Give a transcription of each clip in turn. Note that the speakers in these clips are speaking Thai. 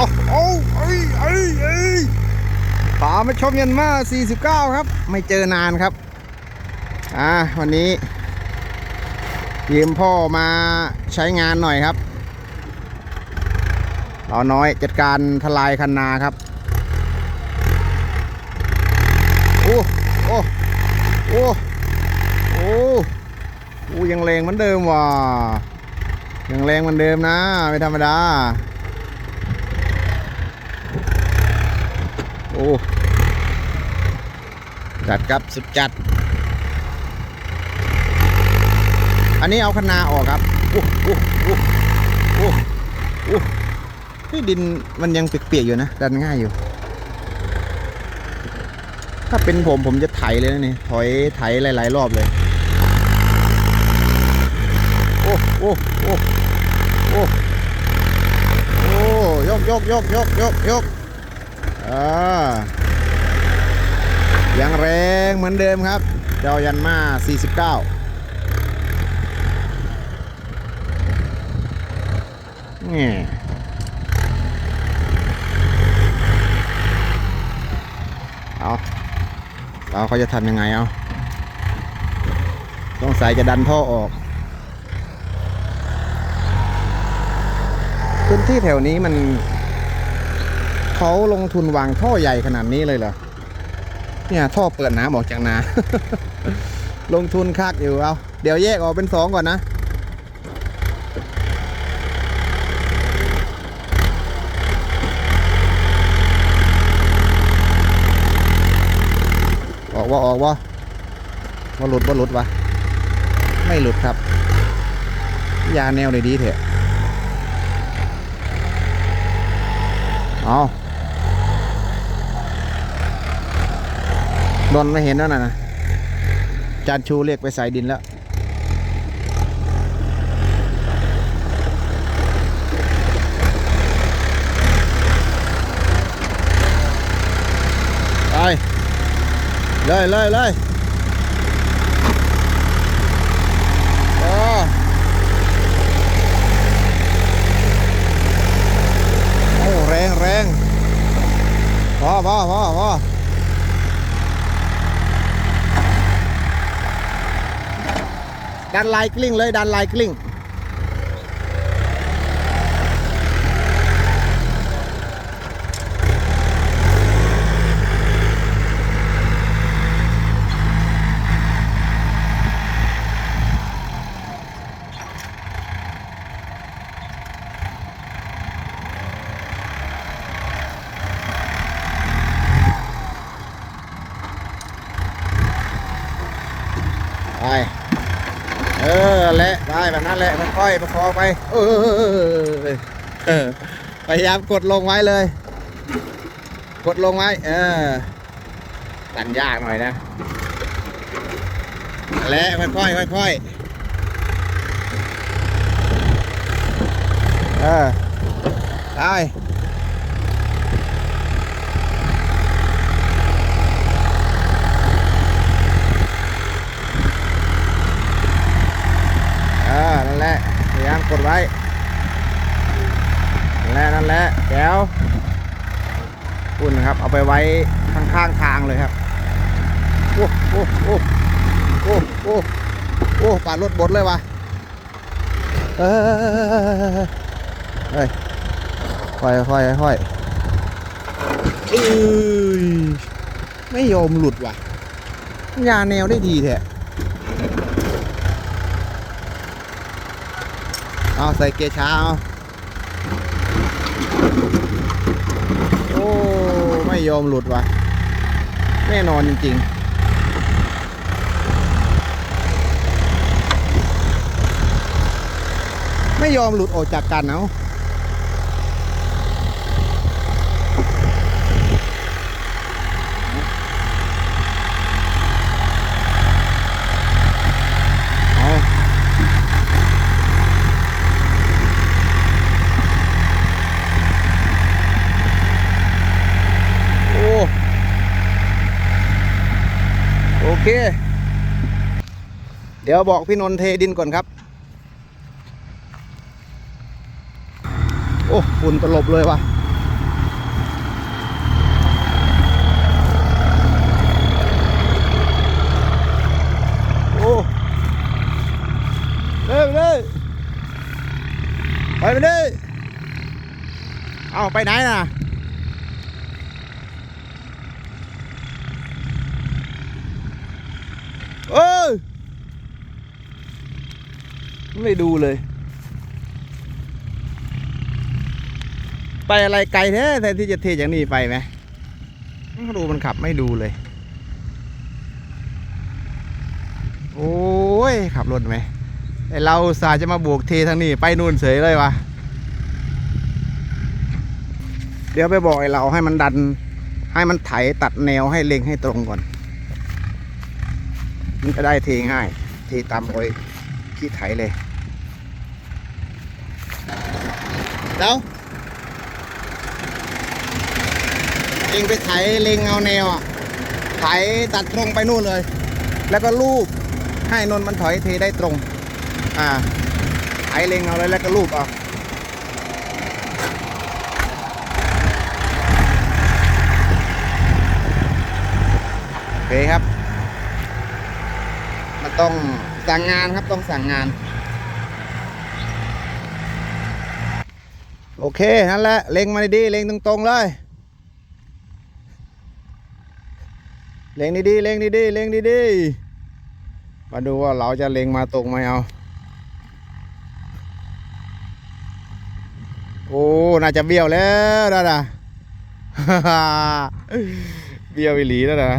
เอาเอาเอ้ยเอ้ยเอ้ยตามมาชมยันมา49 ครับ ไม่เจอนานครับ อ่า วันนี้ยืมพ่อมาใช้งานหน่อยครับเราน้อยจัดการทลายคันนาครับ โอ้โอ้โอ้โอ้โอ้ยังแรงเหมือนเดิมว่ะยังแรงเหมือนเดิมนะ ไม่ธรรมดา อ้จัดครับสุดจัด อันนี้เอาคนาออกครับโอ้โอ้โอ้โอ้โอ้ที่ดินมันยังเปียกๆอยู่นะ ดันง่ายอยู่ ถ้าเป็นผมผมจะไถเลยนะนี่ถอยไถหลาย ๆ รอบเลย โอ้โอ้โอ้โอ้โอ้ยกยกยกยกยกยก อ่ายังแรงเหมือนเดิมครับ เจ้ายันมา 49นี่เอาเราเขาจะทำยังไงเอาต้องสายจะดันท่อออก พื้นที่แถวนี้มัน เขาลงทุนวางท่อใหญ่ขนาดนี้เลยเหรอ เนี่ยท่อเปิดน้ำออกจากนา ลงทุนคักอยู่เอา เดี๋ยวแยกออกเป็นสองก่อนนะ ออกว่าออกว่าว่าหลุดว่าหลุดวะ ไม่หลุดครับ ยาแนวเลยดีเถอะ เอาดนไม่เห็นแล้วนะนะจานชูเรียกไปใส่ดินแล้ว ไป เลยเลยเลยโอ้โอ้แรงแรงพอพอพอพอ ดันไลายกลิ้งเลยดันไลายกลิ้งไป เออแหละได้แบบนั้นแหละค่อยๆประคองไปเออเออพยายามกดลงไว้เลย กดลงไว้ เออดันยากหน่อยนะและค่อยๆค่อยๆเออได้ นั่นแหละพยายามกดไว้นั่นแหละนั่นแหละแก้วคุณนครับ เอาไปไว้ข้างๆทางเลยครับโอ้โอ้โอ้โอ้โอ้โอ้ปาดรถบดเลยวะเออเฮ้ยค่อยค่อยค่อยเอ้ยไม่ยอมหลุดว่ะยาแนวได้ดีแท้ เอาใส่เกียร์ช้าเอาโอ้ไม่ยอมหลุดว่ะ แน่นอนจริงๆไม่ยอมหลุดออกจากกันเอาเอา ดี๋ยวบอกพี่นนท์เทดินก่อนครับ โอ้ฝุ่นตลบเลยว่ะโอ้เร็วเลยไปไปเลยเอาไปไหนน่ะ ไม่ดูเลย ไปอะไรไกลแท้แทนที่จะเทอย่างนี้ไปไหมดูมันขับไม่ดูเลย โอ้ย ขับรถไหมไอเราสาจะมาบวกเททางนี้ไปนู่นเฉยเลยวะเดี๋ยวไปบอกไอเราให้มันดัน ให้มันไถตัดแนวให้เล็งให้ตรงก่อน มันจะได้เทง่าย เทตามรอยขี้ไถเลย เดี๋ยวเองไปไถเล็งเอาแนวอะไถตัดตรงไปนู่นเลย แล้วก็ลูบให้นนท์มันถอยเทได้ตรง อ่าไถเล็งเอาเลยแล้วก็ลูบเอาโอเคครับ มันต้องสั่งงานครับต้องสั่งงาน โอเค นั่นแหละ เล็งมาดีๆเล็งตรงๆเลย เล็งดีๆเล็งดีๆเล็งดีๆ มาดูว่าเราจะเล็งมาตรงไหมเอา โอ้ น่าจะเบี้ยวแล้วนะนะเบี้ยวอีหลีแล้วนะ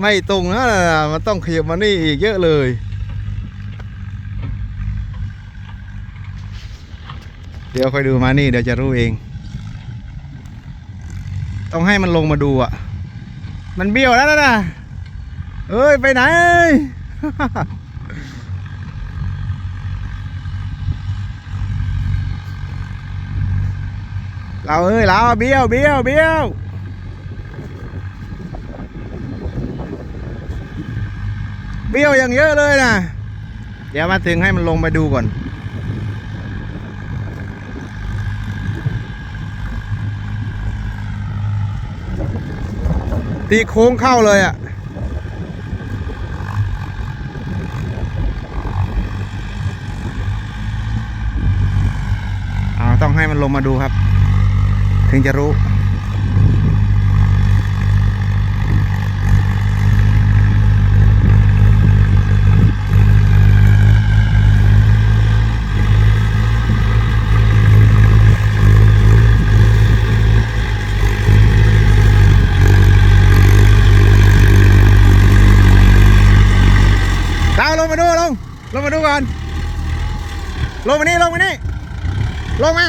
ไม่ตรงนะนะมันต้องขยับมานี่อีกเยอะเลย เดี๋ยวค่อยดูมานี่เดี๋ยวจะรู้เอง ต้องให้มันลงมาดูอะ มันเบี้ยวแล้วนะนะเอ้ย ไปไหน เราเอ้ยเราเบี้ยวเบี้ยวเบี้ยวเบี้ยวอย่างเยอะเลยนะ เดี๋ยวมาถึงให้มันลงมาดูก่อน ตีโค้งเข้าเลยอะเอาต้องให้มันลงมาดูครับ ถึงจะรู้ ดาวลงมาดูลงลงมาดูก่อนลงมานี่ลงมานี่ลงมา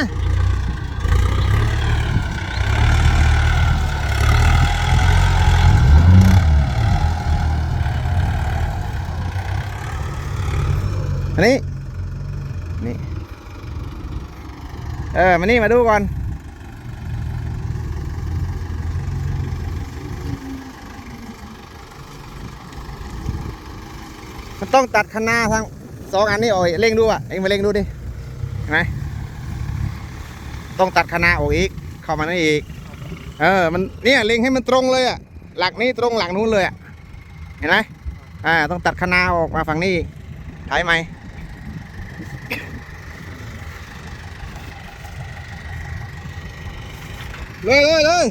อันนี้นี่เออมานี่มาดูก่อน มันต้องตัดคณะทั้งสองอันนี้ออกเร่งดูอะเองมาเร่งดูดิเห็นไหมต้องตัดคณะออกอีก เข้ามานี่อีก เออ มันเนี่ยเล็งให้มันตรงเลยอะ หลักนี้ตรงหลังนู้นเลยอะ เห็นไหมอ่า ต้องตัดคณะออกมาฝั่งนี้อีกถ่ายไหมเลยเลยเลย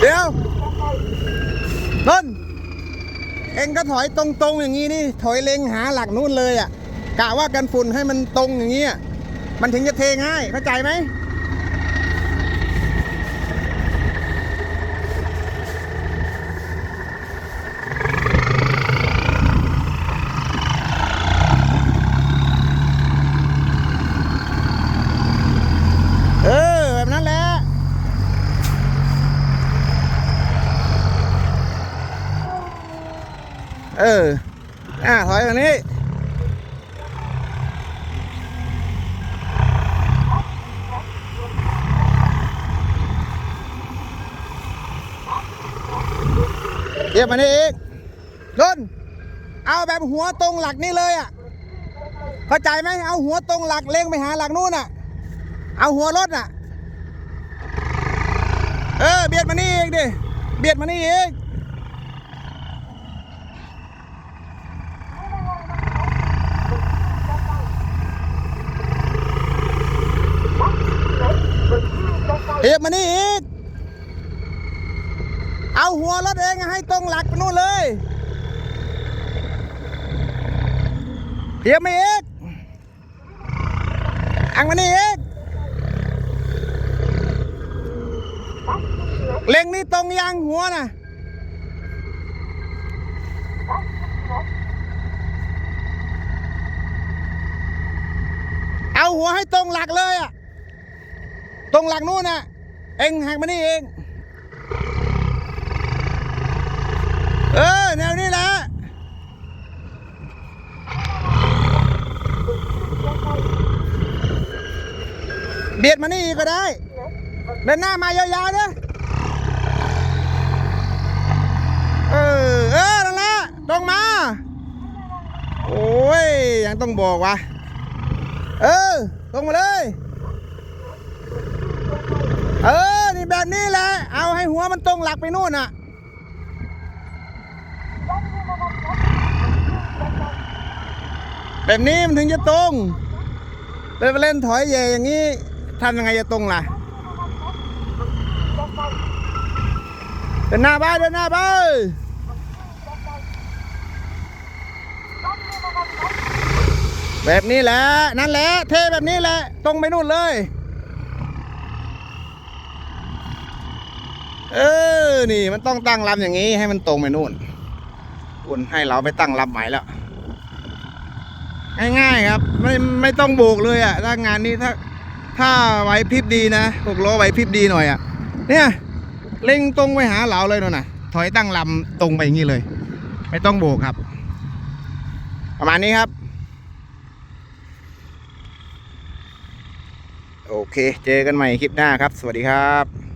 เดี๋ยว นุ่นเองก็ถอยตรงๆอย่างนี้นี่ ถอยเล็งหาหลักนู่นเลยอะกะว่ากันฝุ่นให้มันตรงอย่างนี้อะมันถึงจะเทง่ายเข้าใจไหมเออ แบบนั้นแหละ เออ อ่าถอยทางนี้เดี๋ยวมานี่อีกดนเอาแบบหัวตรงหลักนี่เลยอะ เข้าใจไหม เอาหัวตรงหลักเล็งไปหาหลักนู่นอะ เอาหัวรถอะ เออ เบียดมานี่อีกดิ เบียดมานี่อีก เบียดมานี่อีก เอาหัวรถเองให้ตรงหลักไปนู่นเลยเทียบมาอีก อังมานี่อีก เล็งนี่ตรงยังหัวน่ะเอาหัวให้ตรงหลักเลยอะตรงหลักนู่นน่ะ เองหักมานี่เอง เออ แนวนี้แหละเบียดมานี่ก็ได้ เดินหน้ามายาวๆนะเออ เออนั่นละตรงมา โอ้ย ยังต้องบอกวะเออ ตรงมาเลย เออ นี่แบบนี้แหละ เอาให้หัวมันตรงหลักไปนู่นน่ะ แบบนี้มันถึงจะตรงเล่นไปเล่นถอยเหยอย่างนี้ทำยังไงจะตรงล่ะ เดินหน้าไปเดินหน้าไปแบบนี้แหละ นั่นแหละ เทแบบนี้แหละ ตรงไปนู่นเลย เออ นี่มันต้องตั้งลำอย่างนี้ให้มันตรงไปนู่น อุ่นให้เราไปตั้งลำใหม่แล้ว ง่ายๆครับ ไม่ไม่ต้องโบกเลยอะ่ะถ้างานนี้ถ้าถ้าไหวพริบดีนะหกล้อไหวพริบดีหน่อยอะ่ะ เนี่ยเล็งตรงไปหาเหลาเลยนู่นน่ะ ถอยตั้งลำตรงไปอย่างนี้เลย ไม่ต้องโบกครับ ประมาณนี้ครับโอเค เจอกันใหม่คลิปหน้าครับ สวัสดีครับ